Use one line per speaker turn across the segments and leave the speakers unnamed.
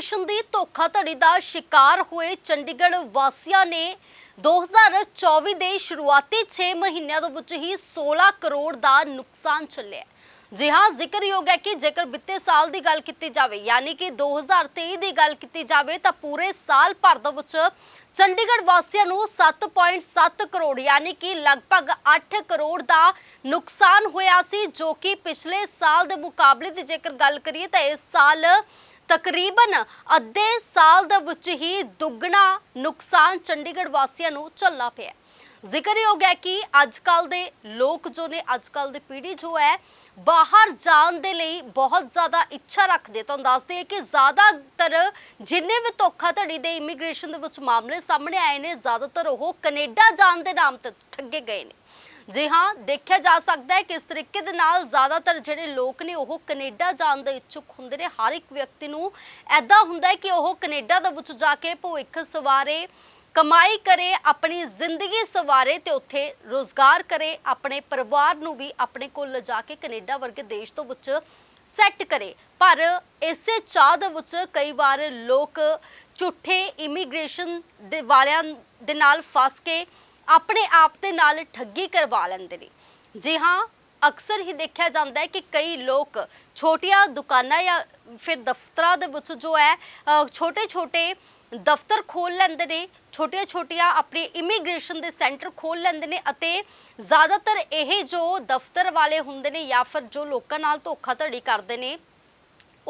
Immigration ਦੀ ਧੋਖਾਧੜੀ ਦਾ ਸ਼ਿਕਾਰ ਹੋਏ ਚੰਡੀਗੜ੍ਹ ਵਾਸੀਆਂ ਨੇ 2024 ਦੇ ਸ਼ੁਰੂਆਤੀ 6 ਮਹੀਨਿਆਂ ਦੇ ਵਿੱਚ ਹੀ 16 ਕਰੋੜ ਦਾ ਨੁਕਸਾਨ ਝੱਲਿਆ ਜੀ ਹਾਂ ਜ਼ਿਕਰਯੋਗ ਹੈ ਕਿ ਜੇਕਰ ਬਿੱਤੇ ਸਾਲ ਦੀ ਗੱਲ ਕੀਤੀ ਜਾਵੇ, ਯਾਨੀ ਕਿ 2023 ਦੀ ਗੱਲ ਕੀਤੀ ਜਾਵੇ, ਤਾਂ ਪੂਰੇ ਸਾਲ ਭਰ ਦੇ ਵਿੱਚ ਚੰਡੀਗੜ੍ਹ ਵਾਸੀਆਂ ਨੂੰ 7.7 ਕਰੋੜ, ਯਾਨੀ ਕਿ ਲਗਭਗ 8 ਕਰੋੜ ਦਾ ਨੁਕਸਾਨ ਹੋਇਆ ਸੀ, ਜੋ ਕਿ ਪਿਛਲੇ ਸਾਲ ਦੇ ਮੁਕਾਬਲੇ ਦੀ ਜੇਕਰ ਗੱਲ ਕਰੀਏ, ਤਾਂ ਇਸ ਸਾਲ ਤਕਰੀਬਨ ਅੱਧੇ ਸਾਲ ਦੇ ਵਿੱਚ ਹੀ ਦੁੱਗਣਾ ਨੁਕਸਾਨ ਚੰਡੀਗੜ੍ਹ ਵਾਸੀਆਂ ਨੂੰ ਝੱਲਣਾ ਪਿਆ। ਜ਼ਿਕਰਯੋਗ ਹੈ ਕਿ ਅੱਜ ਕੱਲ ਦੇ ਲੋਕ ਜੋ ਨੇ ਅੱਜ ਕੱਲ ਦੀ ਪੀੜ੍ਹੀ ਜੋ ਹੈ, ਬਾਹਰ ਜਾਣ ਦੇ ਲਈ ਬਹੁਤ ਜ਼ਿਆਦਾ ਇੱਛਾ ਰੱਖਦੇ ਤੁਹਾਨੂੰ ਦੱਸਦੇ ਹਾਂ ਕਿ ਜ਼ਿਆਦਾਤਰ ਜਿੰਨੇ ਵੀ ਧੋਖਾਧੜੀ ਦੇ ਇਮੀਗ੍ਰੇਸ਼ਨ ਦੇ ਵਿੱਚ ਮਾਮਲੇ ਸਾਹਮਣੇ ਆਏ ਨੇ, ਜ਼ਿਆਦਾਤਰ ਉਹ ਕੈਨੇਡਾ ਜਾਣ ਦੇ ਨਾਮ ਤੇ ਠੱਗੇ ਗਏ ਨੇ। ਜੀ ਹਾਂ, ਦੇਖਿਆ ਜਾ ਸਕਦਾ ਹੈ ਕਿ ਇਸ ਤਰੀਕੇ ਦੇ ਨਾਲ ਜ਼ਿਆਦਾਤਰ ਜਿਹੜੇ ਲੋਕ ਨੇ ਉਹ ਕੈਨੇਡਾ ਜਾਣ ਦੇ ਇੱਛੁਕ ਹੁੰਦੇ ਨੇ। ਹਰ ਇੱਕ ਵਿਅਕਤੀ ਨੂੰ ਐਦਾਂ ਹੁੰਦਾ ਹੈ ਕਿ ਉਹ ਕੈਨੇਡਾ ਦੇ ਵਿੱਚ ਜਾ ਕੇ ਭਵਿੱਖ ਸਵਾਰੇ, ਕਮਾਈ ਕਰੇ, ਆਪਣੀ ਜ਼ਿੰਦਗੀ ਸਵਾਰੇ ਤੇ ਉੱਥੇ ਰੋਜ਼ਗਾਰ ਕਰੇ, ਆਪਣੇ ਪਰਿਵਾਰ ਨੂੰ ਵੀ ਆਪਣੇ ਕੋਲ ਲਿਜਾ ਕੇ ਕੈਨੇਡਾ ਵਰਗੇ ਦੇਸ਼ ਤੋਂ ਵਿੱਚ ਸੈੱਟ ਕਰੇ। ਪਰ ਇਸੇ ਚਾਹ ਦੇ ਵਿੱਚ ਕਈ ਵਾਰ ਲੋਕ ਝੂਠੇ ਇਮੀਗ੍ਰੇਸ਼ਨ ਦੇ ਵਾਲਿਆਂ ਦੇ ਨਾਲ ਫਸ ਕੇ ਆਪਣੇ ਆਪ ਦੇ ਨਾਲ ਠੱਗੀ ਕਰਵਾ ਲੈਂਦੇ ਨੇ। ਜੀ ਹਾਂ, ਅਕਸਰ ਹੀ ਦੇਖਿਆ ਜਾਂਦਾ ਹੈ ਕਿ ਕਈ ਲੋਕ ਛੋਟੀਆਂ ਦੁਕਾਨਾਂ ਜਾਂ ਫਿਰ ਦਫ਼ਤਰਾਂ ਦੇ ਵਿੱਚ ਜੋ ਹੈ ਛੋਟੇ ਛੋਟੇ ਦਫ਼ਤਰ ਖੋਲ ਲੈਂਦੇ ਨੇ ਛੋਟੀਆਂ ਛੋਟੀਆਂ ਆਪਣੇ ਇਮੀਗ੍ਰੇਸ਼ਨ ਦੇ ਸੈਂਟਰ ਖੋਲ ਲੈਂਦੇ ਨੇ ਅਤੇ ਜ਼ਿਆਦਾਤਰ ਇਹ ਜੋ ਦਫ਼ਤਰ ਵਾਲੇ ਹੁੰਦੇ ਨੇ ਜਾਂ ਫਿਰ ਜੋ ਲੋਕਾਂ ਨਾਲ ਧੋਖਾਧੜੀ ਕਰਦੇ ਨੇ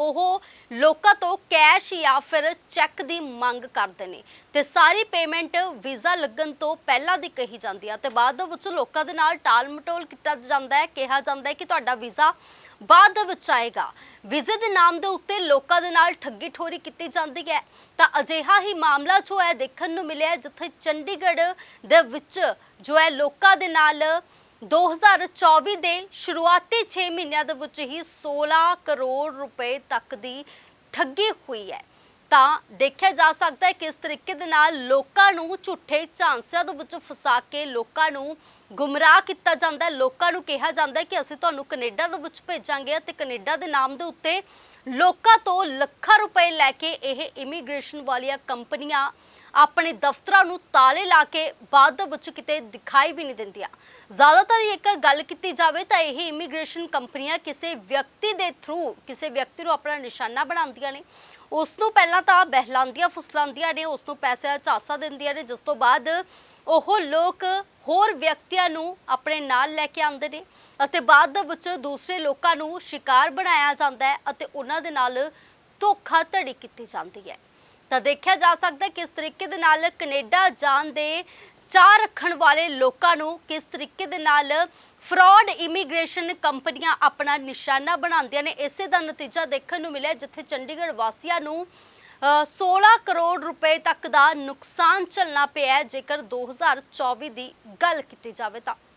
ਉਹ ਲੋਕਾਂ ਤੋਂ ਕੈਸ਼ ਜਾਂ ਫਿਰ ਚੈੱਕ ਦੀ ਮੰਗ ਕਰਦੇ ਨੇ ਤੇ ਸਾਰੀ ਪੇਮੈਂਟ ਵੀਜ਼ਾ ਲੱਗਣ ਤੋਂ ਪਹਿਲਾਂ ਦੀ ਕਹੀ ਜਾਂਦੀ ਆ ਤੇ ਬਾਅਦ ਦੇ ਵਿੱਚ ਲੋਕਾਂ ਦੇ ਨਾਲ ਟਾਲ ਮਟੋਲ ਕੀਤਾ ਜਾਂਦਾ ਹੈ, ਕਿਹਾ ਜਾਂਦਾ ਹੈ ਕਿ ਤੁਹਾਡਾ ਵੀਜ਼ਾ ਬਾਅਦ ਦੇ ਵਿੱਚ ਆਏਗਾ। ਵੀਜ਼ੇ ਦੇ ਨਾਮ ਦੇ ਉੱਤੇ ਲੋਕਾਂ ਦੇ ਨਾਲ ਠੱਗੀ ਠੋਰੀ ਕੀਤੀ ਜਾਂਦੀ ਹੈ। ਤਾਂ ਅਜਿਹਾ ਹੀ ਮਾਮਲਾ ਜੋ ਹੈ ਦੇਖਣ ਨੂੰ ਮਿਲਿਆ ਜਿੱਥੇ ਚੰਡੀਗੜ੍ਹ ਦੇ ਵਿੱਚ ਜੋ ਹੈ, ਲੋਕਾਂ ਦੇ ਨਾਲ 2024 ਦੇ ਸ਼ੁਰੂਆਤੀ 6 ਮਹੀਨਿਆਂ ਦੇ ਵਿੱਚ ਹੀ 16 ਕਰੋੜ ਰੁਪਏ ਤੱਕ ਦੀ ਠੱਗੀ ਹੋਈ ਹੈ। ਤਾਂ ਦੇਖਿਆ ਜਾ ਸਕਦਾ ਹੈ ਕਿ ਤਰੀਕੇ ਦੇ ਨਾਲ ਲੋਕਾਂ ਨੂੰ ਝੂਠੇ ਝਾਂਸਿਆਂ ਦੇ ਵਿੱਚ ਫਸਾ ਕੇ ਲੋਕਾਂ ਨੂੰ ਗੁੰਮਰਾਹ ਕੀਤਾ ਜਾਂਦਾ ਹੈ। ਲੋਕਾਂ ਨੂੰ ਕਿਹਾ ਜਾਂਦਾ ਹੈ ਕਿ ਅਸੀਂ ਤੁਹਾਨੂੰ ਕੈਨੇਡਾ ਦੇ ਵਿੱਚ ਭੇਜਾਂਗੇ ਤੇ ਕੈਨੇਡਾ ਦੇ ਨਾਮ ਦੇ ਉੱਤੇ ਲੋਕਾਂ ਤੋਂ ਲੱਖਾਂ ਰੁਪਏ ਲੈ ਕੇ ਇਹ ਇਮੀਗ੍ਰੇਸ਼ਨ ਵਾਲੀਆਂ ਕੰਪਨੀਆਂ ਆਪਣੇ ਦਫ਼ਤਰਾਂ ਨੂੰ ਤਾਲੇ ਲਾ ਕੇ ਬਾਅਦ ਦੇ ਵਿੱਚ ਕਿਤੇ ਦਿਖਾਈ ਵੀ ਨਹੀਂ ਦਿੰਦੀਆਂ। ਜ਼ਿਆਦਾਤਰ ਜੇਕਰ ਗੱਲ ਕੀਤੀ ਜਾਵੇ ਤਾਂ ਇਹ ਇਮੀਗ੍ਰੇਸ਼ਨ ਕੰਪਨੀਆਂ ਕਿਸੇ ਵਿਅਕਤੀ ਦੇ ਥਰੂ ਕਿਸੇ ਵਿਅਕਤੀ ਨੂੰ ਆਪਣਾ ਨਿਸ਼ਾਨਾ ਬਣਾਉਂਦੀਆਂ ਨੇ। ਉਸ ਨੂੰ ਪਹਿਲਾਂ ਤਾਂ ਬਹਿਲਾਂਦੀਆਂ ਫੁਸਲਾਉਂਦੀਆਂ ਨੇ ਉਸ ਨੂੰ ਪੈਸੇ ਝਾਸਾ ਦਿੰਦੀਆਂ ਨੇ, ਜਿਸ ਤੋਂ ਬਾਅਦ ਉਹ ਲੋਕ ਹੋਰ ਵਿਅਕਤੀਆਂ ਨੂੰ ਆਪਣੇ ਨਾਲ ਲੈ ਕੇ ਆਉਂਦੇ ਨੇ ਅਤੇ ਬਾਅਦ ਦੇ ਵਿੱਚ ਦੂਸਰੇ ਲੋਕਾਂ ਨੂੰ ਸ਼ਿਕਾਰ ਬਣਾਇਆ ਜਾਂਦਾ ਹੈ ਅਤੇ ਉਹਨਾਂ ਦੇ ਨਾਲ ਧੋਖਾਧੜੀ ਕੀਤੀ ਜਾਂਦੀ ਹੈ। ਤਾਂ ਦੇਖਿਆ ਜਾ ਸਕਦਾ ਕਿਸ ਤਰੀਕੇ ਦੇ ਨਾਲ ਕੈਨੇਡਾ ਜਾਣ ਦੇ ਚਾਹ ਰੱਖਣ ਵਾਲੇ ਲੋਕਾਂ ਨੂੰ ਕਿਸ ਤਰੀਕੇ ਦੇ ਨਾਲ ਫਰਾਡ ਇਮੀਗ੍ਰੇਸ਼ਨ ਕੰਪਨੀਆਂ ਆਪਣਾ ਨਿਸ਼ਾਨਾ ਬਣਾਉਂਦੀਆਂ ਨੇ। ਇਸੇ ਦਾ ਨਤੀਜਾ ਦੇਖਣ ਨੂੰ ਮਿਲਿਆ ਜਿੱਥੇ ਚੰਡੀਗੜ੍ਹ ਵਾਸੀਆਂ ਨੂੰ ਅ, 16 ਕਰੋੜ ਰੁਪਏ ਤੱਕ ਦਾ ਨੁਕਸਾਨ ਝੱਲਣਾ ਪਿਆ ਹੈ। ਜੇਕਰ 2024 ਦੀ ਗੱਲ ਕੀਤੀ ਜਾਵੇ ਤਾਂ